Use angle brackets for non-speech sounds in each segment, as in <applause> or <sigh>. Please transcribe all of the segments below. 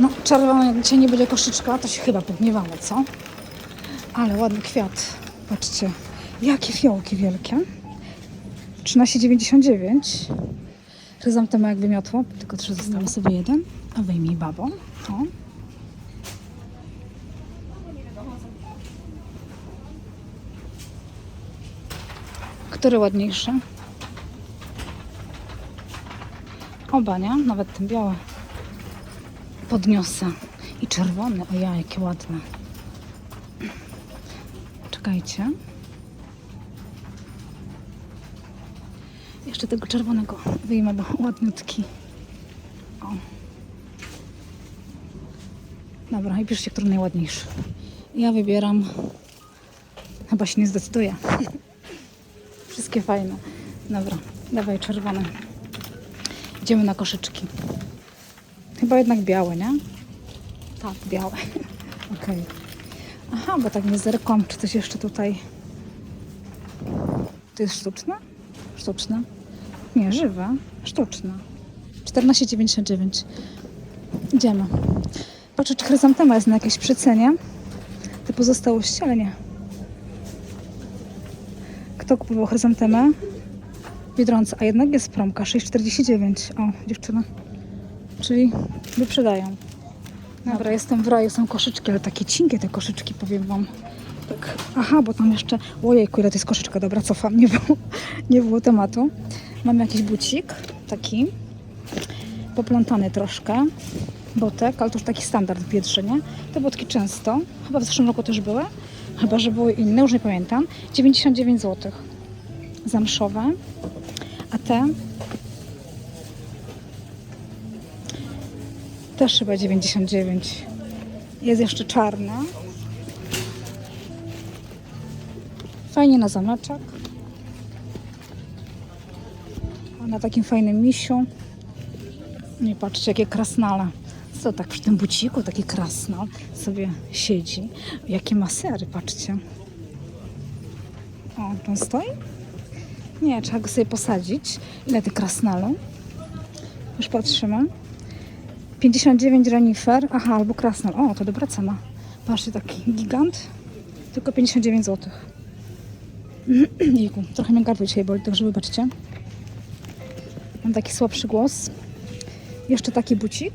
No, czerwony, jak dzisiaj nie będzie koszyczka, to się chyba pogniewamy, co? Ale ładny kwiat. Patrzcie, jakie fiołki wielkie. 13,99. Chryzantema jak wymiotło, tylko trzy zostały sobie jeden. A wyjmij babą. O. Który ładniejszy? Oba, nie? Nawet ten biały. Podniosę. I czerwony. O ja, jakie ładne. Czekajcie. Jeszcze tego czerwonego wyjmę, bo ładniutki. O. Dobra, i piszcie, który najładniejszy. Ja wybieram. Chyba się nie zdecyduję. <laughs> Wszystkie fajne. Dobra, dawaj czerwone. Idziemy na koszyczki. Chyba jednak białe, nie? Tak, białe. Okej. Aha, bo tak nie zerkłam, czy coś jeszcze tutaj. To jest sztuczne? Sztuczne. Nie, żywe. Sztuczne. 14,99. Idziemy. Patrzę, czy chryzantema jest na jakiejś przecenie. Te pozostałości, ale nie. Kto kupował chryzantemę? Biedronce, a jednak jest promka 6,49. O, dziewczyna. Czyli wyprzedają. Dobra, jestem w raju, są koszyczki, ale takie cienkie te koszyczki, powiem Wam. Tak, aha, bo tam jeszcze, ojejku, ile to jest koszyczka, dobra, cofam, nie było, <laughs> nie było tematu. Mam jakiś bucik, taki, poplątany troszkę, botek, ale to już taki standard w Biedrze, nie? Te botki często, chyba w zeszłym roku też były, chyba, że były inne, już nie pamiętam. 99 zł. Zamszowe. A te też chyba 99. Jest jeszcze czarna. Fajnie na zameczek. A na takim fajnym misiu. Nie patrzcie, jakie krasnale. Co tak przy tym buciku, taki krasnal sobie siedzi. Jakie masery, patrzcie. O, on stoi? Nie, trzeba go sobie posadzić. Ile tych krasnalu? Już patrzymy. 59 renifer. Aha, albo krasnal. O, to dobra cena. Patrzcie, taki gigant. Tylko 59 zł. <clears throat> Jejku, trochę mnie gardło dzisiaj boli, także wybaczcie. Mam taki słabszy głos. Jeszcze taki bucik.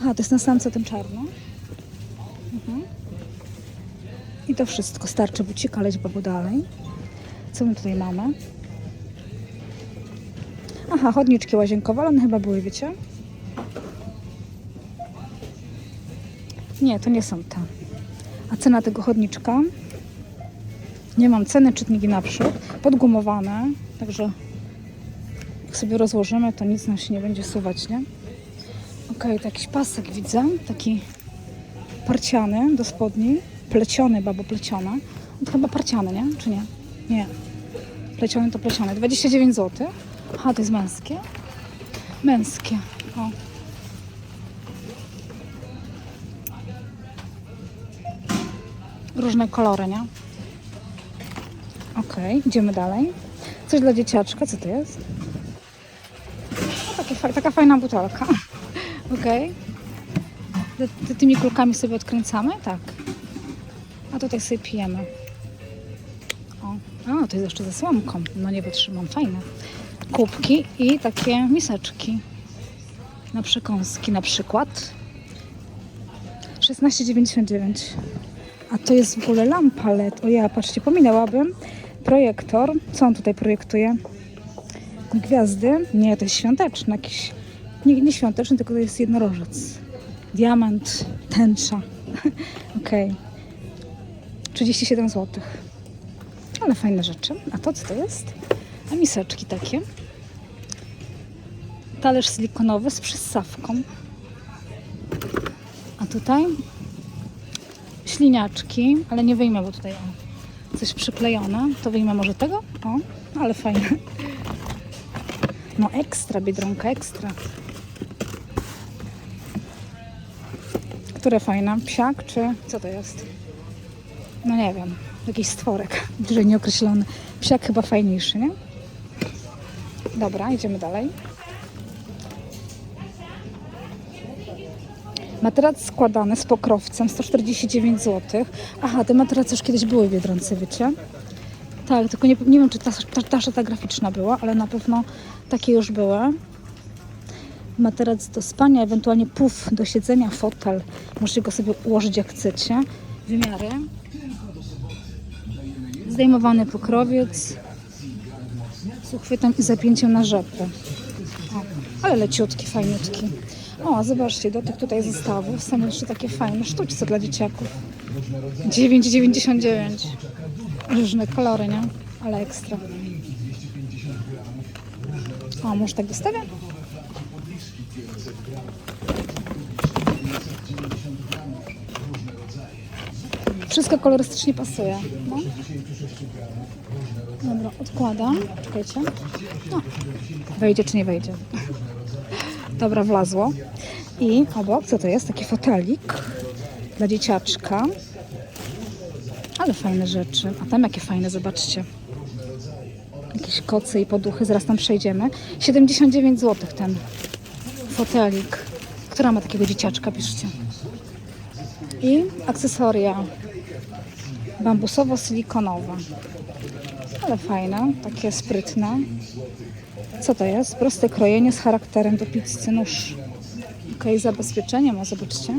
Aha, to jest na samce ten czarno. Mhm. I to wszystko. Starczy bucika, leć babu dalej. Co my tutaj mamy? Aha, chodniczki łazienkowe, ale one chyba były, wiecie? Nie, to nie są te. A cena tego chodniczka? Nie mam ceny, czytniki naprzód. Podgumowane, także jak sobie rozłożymy, to nic nam się nie będzie suwać, nie? To jakiś pasek widzę, taki parciany do spodni, pleciony, babo pleciony. To chyba parciany, nie? Czy nie? Nie. Pleciony to pleciony. 29 zł. Aha, to jest męskie. Męskie. O. Różne kolory, nie? Okej, idziemy dalej. Coś dla dzieciaczka, co to jest? O, taka fajna butelka. <laughs> Okej. Ty- Tymi kulkami sobie odkręcamy? Tak. A tutaj sobie pijemy. O, a, to jest jeszcze ze słomką. No nie wytrzymam, fajne. Kubki i takie miseczki. Na przekąski na przykład. 16,99. A to jest w ogóle lampa LED. O ja, patrzcie, pominęłabym. Projektor. Co on tutaj projektuje? Gwiazdy. Nie, to jest świąteczny jakiś. Nie, nie świąteczny, tylko to jest jednorożec. Diament, tęcza. <laughs> Okej. 37 zł. Ale fajne rzeczy. A to co to jest? A miseczki takie. Talerz silikonowy z przystawką. A tutaj śliniaczki, ale nie wyjmę, bo tutaj coś przyklejone. To wyjmę może tego? O, ale fajne. No ekstra, Biedronka, ekstra. Które fajne? Psiak czy co to jest? No nie wiem. Jakiś stworek, <laughs> bliżej nieokreślony. Psiak chyba fajniejszy, nie? Dobra, idziemy dalej. Materac składany z pokrowcem 149 zł. Aha, te materace już kiedyś były w Biedronce, wiecie? Tak, tylko nie, nie wiem, czy ta, ta, ta szata graficzna była, ale na pewno takie już były. Materac do spania, ewentualnie puf do siedzenia, fotel. Możecie go sobie ułożyć jak chcecie. Wymiary. Zdejmowany pokrowiec z uchwytem i zapięciem na. O, ale leciutki, fajniutki. O, zobaczcie, do tych tutaj zestawów są jeszcze takie fajne sztućce dla dzieciaków. 9,99. Różne kolory, nie? Ale ekstra. O, może tak wystawię? Wszystko kolorystycznie pasuje. No. Dobra, odkładam. Czekajcie. No. Wejdzie czy nie wejdzie? Dobra, wlazło. I obok, co to jest? Taki fotelik dla dzieciaczka. Ale fajne rzeczy. A tam jakie fajne, zobaczcie. Jakieś kocy i poduchy, zaraz tam przejdziemy. 79 zł ten fotelik. Która ma takiego dzieciaczka, piszcie. I akcesoria bambusowo-silikonowe. Ale fajne, takie sprytne. Co to jest? Proste krojenie z charakterem do pizzy nóż. Ok, zabezpieczenie ma, zobaczcie.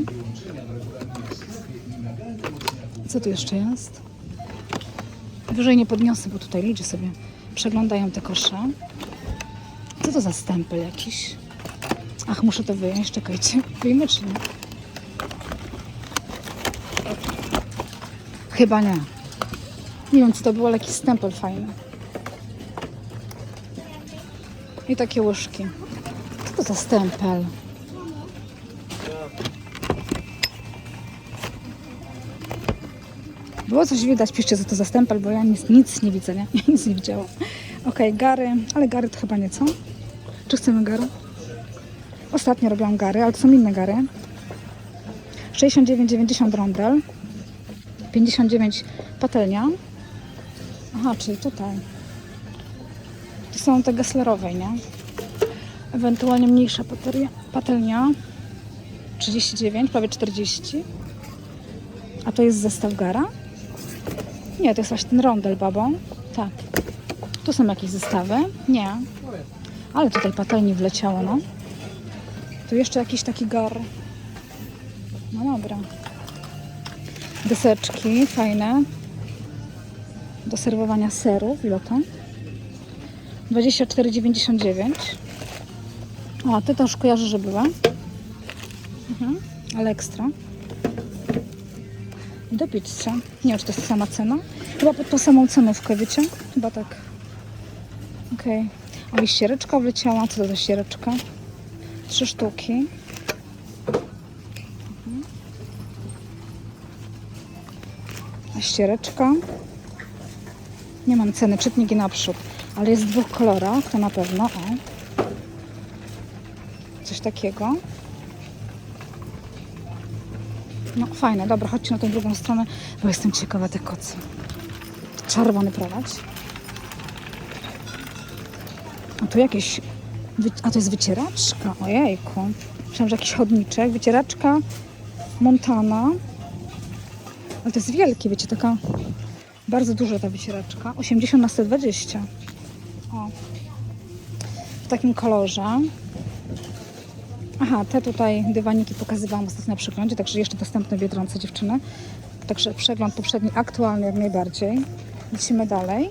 Co tu jeszcze jest? Wyżej nie podniosę, bo tutaj ludzie sobie przeglądają te kosze. Co to za stempel jakiś? Ach, muszę to wyjąć, czekajcie. Wyjmę czy nie? Chyba nie. Nie wiem, co to było, ale jakiś stempel fajny. I takie łyżki. Co to za stempel? Było coś widać, piszcie co to za stempel, bo ja nic, nic nie widzę, nie? <laughs> Nic nie widziałam. Okej, gary, ale gary to chyba nie co? Czy chcemy gary? Ostatnio robiłam gary, ale to są inne gary. 69,90 rondel. 59 patelnia. Aha, czyli tutaj. Są te geslerowe, nie? Ewentualnie mniejsza patelnia, patelnia. 39, prawie 40. A to jest zestaw gara? Nie, to jest właśnie ten rondel, babo. Tak. Tu są jakieś zestawy? Nie. Ale tutaj patelni wleciało, no. Tu jeszcze jakiś taki gar. No dobra. Deseczki fajne. Do serwowania serów. Ile to? 24,99. O, te też kojarzę, że była. Mhm. Ale ekstra. Do pizzy. Nie wiem, czy to jest sama cena. Chyba pod tą samą cenówkę, wiecie? Chyba tak. Okej. Okay. O, i ściereczka wleciała. Co to za ściereczka? Trzy sztuki. A ściereczka. Nie mam ceny, czytniki naprzód. Ale jest w dwóch kolorach, to na pewno. O. Coś takiego. No fajne, dobra, chodźcie na tą drugą stronę, bo jestem ciekawa te kocy. Czerwony prowadź. A tu jakieś... A to jest wycieraczka, ojejku. Myślałam, że jakiś chodniczek. Wycieraczka Montana. Ale to jest wielkie, wiecie, taka bardzo duża ta wycieraczka. 80 na 120. O. W takim kolorze. Aha, te tutaj dywaniki pokazywałam ostatnio na przeglądzie, także jeszcze dostępne Biedronce dziewczyny. Także przegląd poprzedni aktualny jak najbardziej. Lecimy dalej.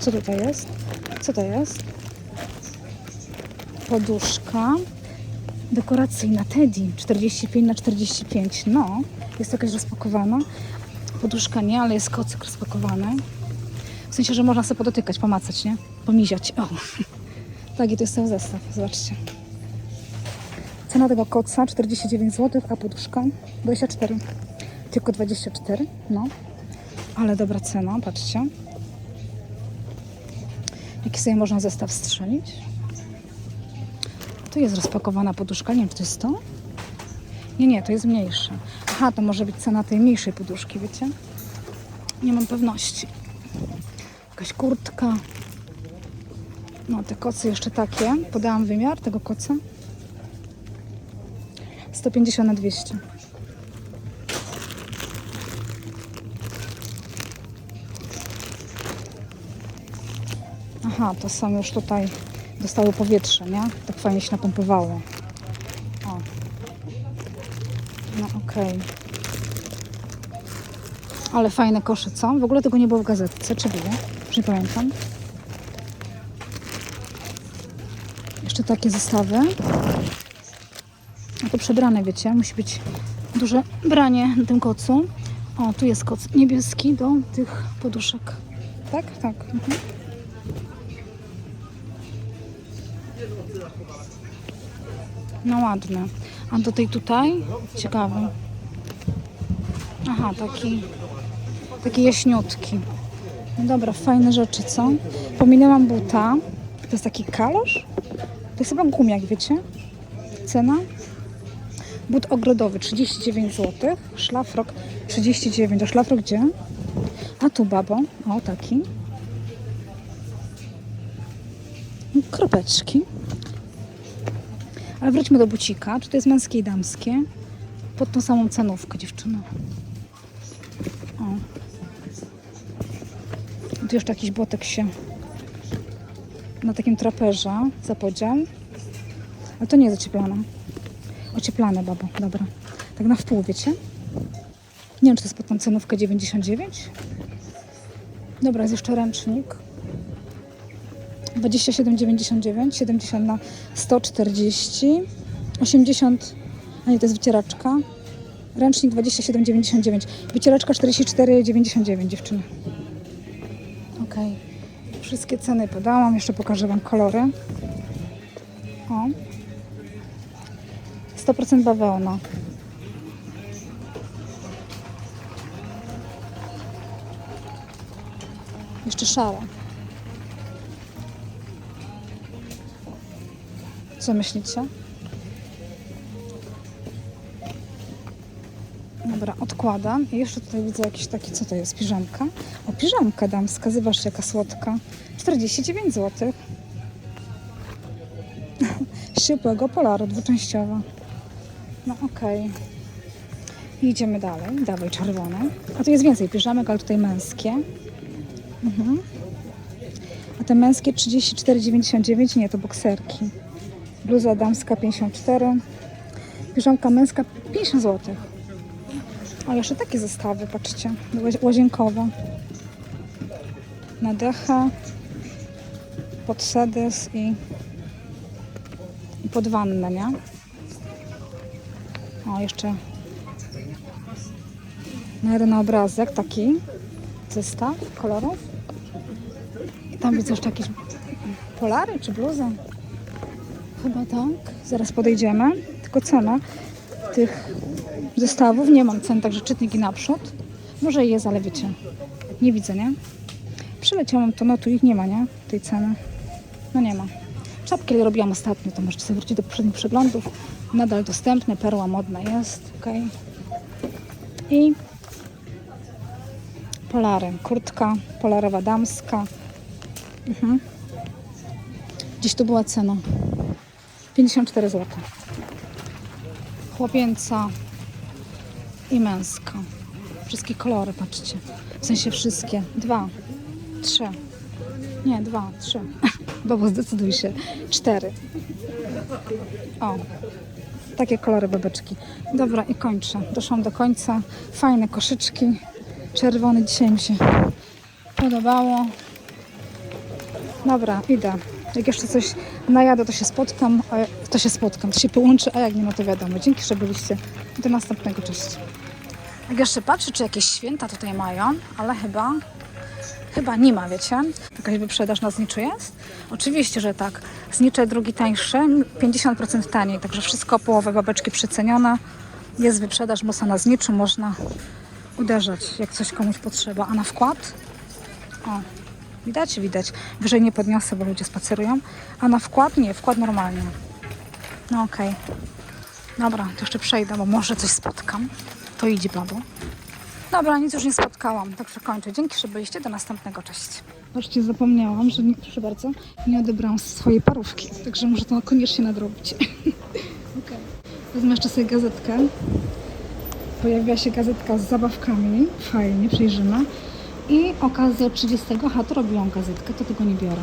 Co tutaj jest? Co to jest? Poduszka dekoracyjna Teddy 45 na 45. No, jest jakaś rozpakowana. Poduszka nie, ale jest kocyk rozpakowany. W sensie, że można sobie podotykać, pomacać, nie? Pomiziać. O. <laughs> Tak, i to jest cały zestaw. Zobaczcie. Cena tego koca 49 zł, a poduszka 24. Tylko 24, no. Ale dobra cena, patrzcie. Jaki sobie można zestaw strzelić? Tu jest rozpakowana poduszka, nie wiem czy to jest to? Nie, nie, to jest mniejsze. Aha, to może być cena tej mniejszej poduszki, wiecie? Nie mam pewności. Jakaś kurtka. No, te kocy jeszcze takie. Podałam wymiar tego koca. 150 na 200. Aha, to są już tutaj, dostały powietrze, nie? Tak fajnie się napompowało. O. No okej. Ale fajne kosze, co? W ogóle tego nie było w gazetce, czy było? Nie pamiętam. Jeszcze takie zestawy. A to przebrane, wiecie, musi być duże branie na tym kocu. O, tu jest koc niebieski do tych poduszek. Tak? Tak. Mhm. No ładne. A do tej tutaj? Ciekawy. Aha, taki, taki jaśniutki. No dobra, fajne rzeczy, co? Pominęłam buta. To jest taki kalosz? To jest chyba gumiak, wiecie? Cena? But ogrodowy 39 zł, szlafrok 39. A szlafrok gdzie? A tu babo, o taki. Kropeczki. Ale wróćmy do bucika. Czy to jest męskie i damskie? Pod tą samą cenówkę, dziewczyna. O. Jeszcze jakiś botek się na takim traperze zapodział. Ale to nie jest ocieplane. Ocieplane, babo, dobra. Tak na wpół, wiecie? Nie wiem, czy to jest pod tą cenówkę 99. Dobra, jest jeszcze ręcznik. 27,99, 70 na 140, 80, a nie, to jest wycieraczka. Ręcznik 27,99, wycieraczka 44,99 dziewczyny. Okej. Wszystkie ceny podałam, jeszcze pokażę Wam kolory. O. 100% bawełna. Jeszcze szara. Co myślicie? Dobra, odkładam. I jeszcze tutaj widzę jakiś taki, co to jest, piżamka? O, piżamka damska, zobaczcie jaka słodka. 49 zł. Ciepłego polaru, dwuczęściowa. No okej. I Idziemy dalej. Dawaj czerwone. A tu jest więcej piżamek, ale tutaj męskie. Mhm. A te męskie 34,99. Nie, to bokserki. Bluza damska 54. Piżamka męska 50 zł. O, jeszcze takie zestawy, patrzcie. łazi- Łazienkowe. Na dechę. Pod sedes i, i pod wannę, nie? O, jeszcze na jeden obrazek taki zestaw kolorów. I tam widzę jeszcze jakieś polary czy bluzę. Chyba tak. Zaraz podejdziemy. Tylko cena tych zestawów. Nie mam cen, także czytniki naprzód. Może jest, ale wiecie, nie widzę, nie? Przeleciałam to, no tu ich nie ma, nie? Tej ceny. No nie ma. Czapki robiłam ostatnio, to możecie sobie wrócić do poprzednich przeglądów. Nadal dostępne, perła modna jest, ok. I polary. Kurtka polarowa damska. Mhm. Gdzieś tu była cena. 54 zł. Chłopięca i męska. Wszystkie kolory, patrzcie. W sensie wszystkie. Dwa, trzy. Nie, dwa, trzy. <laughs> Bobo, zdecyduj się. Cztery. O. Takie kolory babeczki. Dobra, i kończę. Doszłam do końca. Fajne koszyczki. Czerwony dzisiaj mi się podobało. Dobra, idę. Jak jeszcze coś najadę, to się spotkam, to się spotkam, to się połączy, a jak nie, no to wiadomo. Dzięki, że byliście. Do następnego, cześć. Jak jeszcze patrzę, czy jakieś święta tutaj mają, ale chyba, chyba nie ma, wiecie? Jakaś wyprzedaż na zniczu jest? Oczywiście, że tak. Znicze drugi tańszy, 50% taniej, także wszystko połowę babeczki przecenione. Jest wyprzedaż mocna na zniczu, można uderzać, jak coś komuś potrzeba. A na wkład? O, widać? Widać. Wyżej nie podniosę, bo ludzie spacerują. A na wkład? Nie, wkład normalnie. No okej. Dobra, to jeszcze przejdę, bo może coś spotkam. To idzie babo. Dobra, nic już nie spotkałam, także kończę. Dzięki, że byliście. Do następnego. Cześć. Wreszcie zapomniałam, że nie, proszę bardzo, nie odebrałam swojej parówki, także muszę to koniecznie nadrobić. <laughs> Wezmę jeszcze sobie gazetkę. Pojawiła się gazetka z zabawkami. Fajnie, przejrzyma. I okazję od 30. Aha, to robiłam gazetkę, to tego nie biorę.